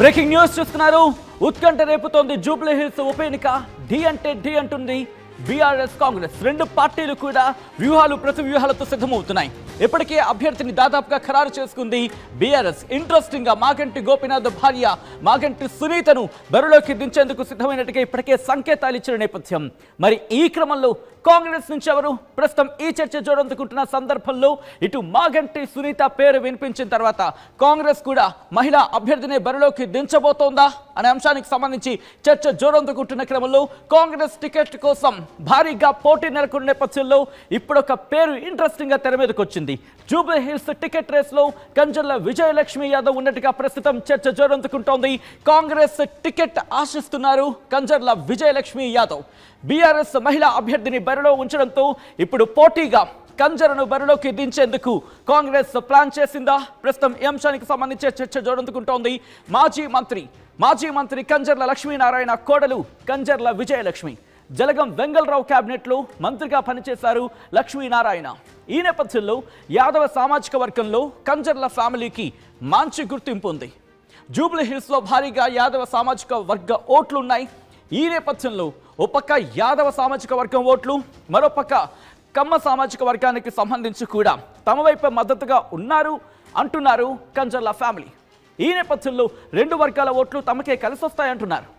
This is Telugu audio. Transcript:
బ్రేకింగ్ న్యూస్ చూస్తున్నారు. ఉత్కంఠ రేపుతోంది జూబ్లీ హిల్స్ ఉప ఎన్నిక. డి అంటే డి అంటుంది బీఆర్ఎస్ కాంగ్రెస్. రెండు పార్టీలు కూడా వ్యూహాలు ప్రతి వ్యూహాలతో సిద్ధమవుతున్నాయి. ఇప్పటికే అభ్యర్థిని దాదాపుగా ఖరారు చేసుకుంది బీఆర్ఎస్. ఇంట్రెస్టింగ్గా మాగంటి గోపినాథ్ భార్య మాగంటి సునీతను బరిలోకి దించేందుకు సిద్ధమైనట్టుగా ఇప్పటికే సంకేతాలు ఇచ్చిన నేపథ్యం. మరి ఈ క్రమంలో కాంగ్రెస్ నుంచి ఎవరు? ప్రస్తుతం ఈ చర్చ జోడందుకుంటున్న సందర్భంలో ఇటు మాగంటి సునీత పేరు వినిపించిన తర్వాత కాంగ్రెస్ కూడా మహిళా అభ్యర్థిని బరిలోకి దించబోతోందా అనే అంశానికి సంబంధించి చర్చ జోరందుకుంటున్న క్రమంలో కాంగ్రెస్ టికెట్ కోసం భారీగా పోటీ నెలకొన్న నేపథ్యంలో ఇప్పుడు ఒక పేరు ఇంట్రెస్టింగ్గా తెర మీదకి వచ్చింది జూబ్లీ హిల్స్ టికెట్ రేస్లో కంజర్ల విజయలక్ష్మి యాదవ్ ఉన్నట్టుగా ప్రస్తుతం చర్చ జోరందుకుంటోంది. కాంగ్రెస్ టికెట్ ఆశిస్తున్నారు కంజర్ల విజయలక్ష్మి యాదవ్. బీఆర్ఎస్ మహిళా అభ్యర్థిని బరిలో ఉంచడంతో ఇప్పుడు పోటీగా కంజరను బరిలోకి దించేందుకు కాంగ్రెస్ ప్లాన్ చేసిందా? ప్రస్తుతం ఈ అంశానికి సంబంధించి చర్చ జోరందుకుంటోంది. మాజీ మంత్రి మాజీ మంత్రి కంజర్ల లక్ష్మీనారాయణ కోడలు కంజర్ల విజయలక్ష్మి. జలగం వెంగళరావు క్యాబినెట్లో మంత్రిగా పనిచేశారు లక్ష్మీనారాయణ. ఈ నేపథ్యంలో యాదవ సామాజిక వర్గంలో కంజర్ల ఫ్యామిలీకి మంచి గుర్తింపు ఉంది. జూబ్లీహిల్స్లో భారీగా యాదవ సామాజిక వర్గ ఓట్లున్నాయి. ఈ నేపథ్యంలో ఓ పక్క యాదవ సామాజిక వర్గం ఓట్లు మరోపక్క కమ్మ సామాజిక వర్గానికి సంబంధించి కూడా తమ వైపు మద్దతుగా ఉన్నారు అంటున్నారు కంజర్ల ఫ్యామిలీ. ఈ నేపథ్యంలో రెండు వర్గాల ఓట్లు తమకే కలిసొస్తాయంటున్నారు.